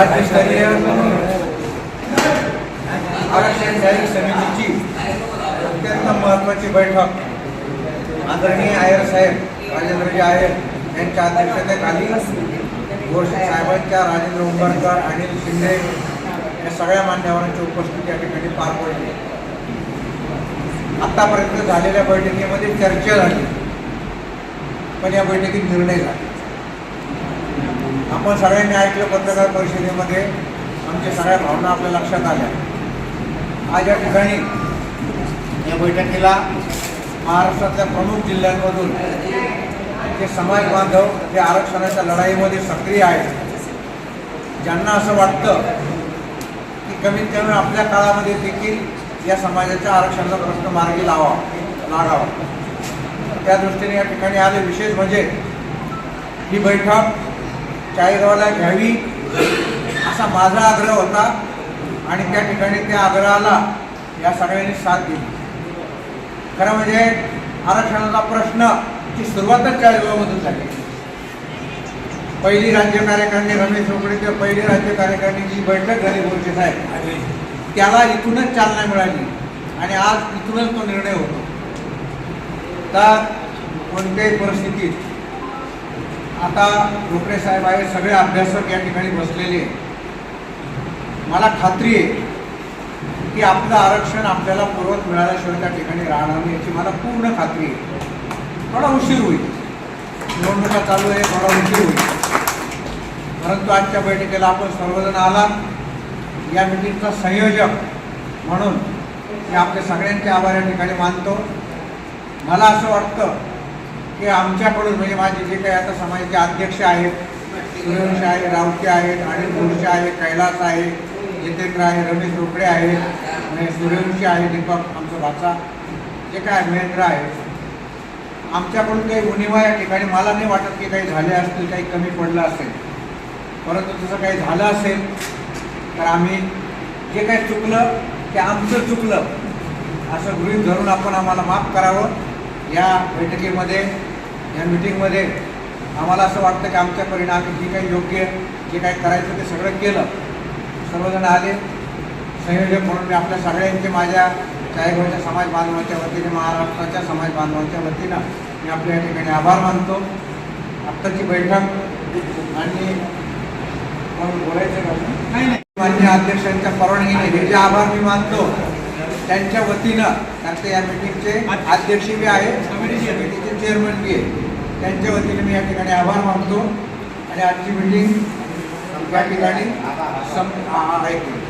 राज्यस्तरीय आरक्षण जाहीर समितीची अत्यंत महत्त्वाची बैठक आदरणीय आयर साहेब राजेंद्रजी आयर यांच्या अध्यक्षतेखाली घोषे साहेबांच्या राजेंद्र उंबरकर अनिल शिंदे या सगळ्या मान्यवरांची उपस्थिती या ठिकाणी पार पडली. आत्तापर्यंत झालेल्या बैठकीमध्ये चर्चा झाली. पण या बैठकीत निर्णय झाला. आपण सगळ्यांनी ऐकलं पत्रकार परिषदेमध्ये. आमच्या सगळ्या भावना आपल्या लक्षात आल्या. आज या ठिकाणी या बैठकीला महाराष्ट्रातल्या प्रमुख जिल्ह्यांमधून जे समाज बांधव जे आरक्षणाच्या लढाईमध्ये सक्रिय आहेत ज्यांना असं वाटतं की कमीत कमी आपल्या काळामध्ये देखील या समाजाच्या आरक्षणाचा प्रश्न मार्गी लावा लागावा. त्या दृष्टीने या ठिकाणी आले. विशेष म्हणजे ही बैठक चाळीसगावला घ्यावी असा माझा आग्रह होता आणि त्या ठिकाणी त्या आग्रहाला या सगळ्यांनी साथ दिली. खरं म्हणजे आरक्षणाचा प्रश्न ची सुरुवातच चाळीसगावमधून झाली. पहिली राज्य कार्यकारिणी रमेश किंवा पहिली राज्य कार्यकारिणी जी बैठक झाली बोलते साहेब त्याला इथूनच चालना मिळाली आणि आज इथूनच तो निर्णय होतो. तर कोणत्याही परिस्थितीत आता रोकडे साहेब आहे सगळे अभ्यासक या ठिकाणी बसलेले मला खात्री आहे की आपलं आरक्षण आपल्याला पूर्वत मिळाल्याशिवाय त्या ठिकाणी राहणार नाही याची मला पूर्ण खात्री आहे. थोडा उशीर होईल. निवडणुका चालू आहे थोडा उशीर होईल. परंतु आजच्या बैठकीला आपण सर्वजण आला या मिटिंगचा संयोजक म्हणून मी आपल्या सगळ्यांचे आभार या ठिकाणी मानतो. मला असं वाटतं की आमच्याकडून म्हणजे माझे जे काही आता समाजाचे अध्यक्ष आहेत सुरेश आहे रावते आहेत अनिल घोडसे आहे कैलास आहे जितेंद्र आहे रमेश रोकडे आहेत म्हणजे सूर्यवंशी आहे दीपक आमचा भाचा. जे काय महेंद्र आहे आमच्याकडून काही उणिवा या ठिकाणी मला नाही वाटत की काही झाले असतील काही कमी पडलं असेल. परंतु तसं काही झालं असेल तर आम्ही जे काही चुकलं ते आमचं चुकलं असं गृहीत धरून आपण आम्हाला माफ करावं. या बैठकीमध्ये या मिटिंगमध्ये आम्हाला असं वाटतं की आमच्या परिणामी जी काही योग्य जे काही करायचं ते सगळं केलं. सर्वजण आले. संयोजक म्हणून मी आपल्या सगळ्यांचे माझ्या चाळीगावच्या समाज बांधवांच्या वतीने महाराष्ट्राच्या समाज बांधवांच्या वतीनं मी आपल्या या ठिकाणी आभार मानतो. आत्ताची बैठक आणि बोलायचं का? नाही नाही. मान्य अध्यक्षांच्या परवानगीने हे जे आभार मी मानतो त्यांच्या वतीनं कारण ते या मीटिंगचे अध्यक्ष बी आहे समितीचे चेअरमन बी आहे. त्यांच्या वतीनं मी या ठिकाणी आभार मानतो. आणि आजची मीटिंग या ठिकाणी सं आ- ऐकली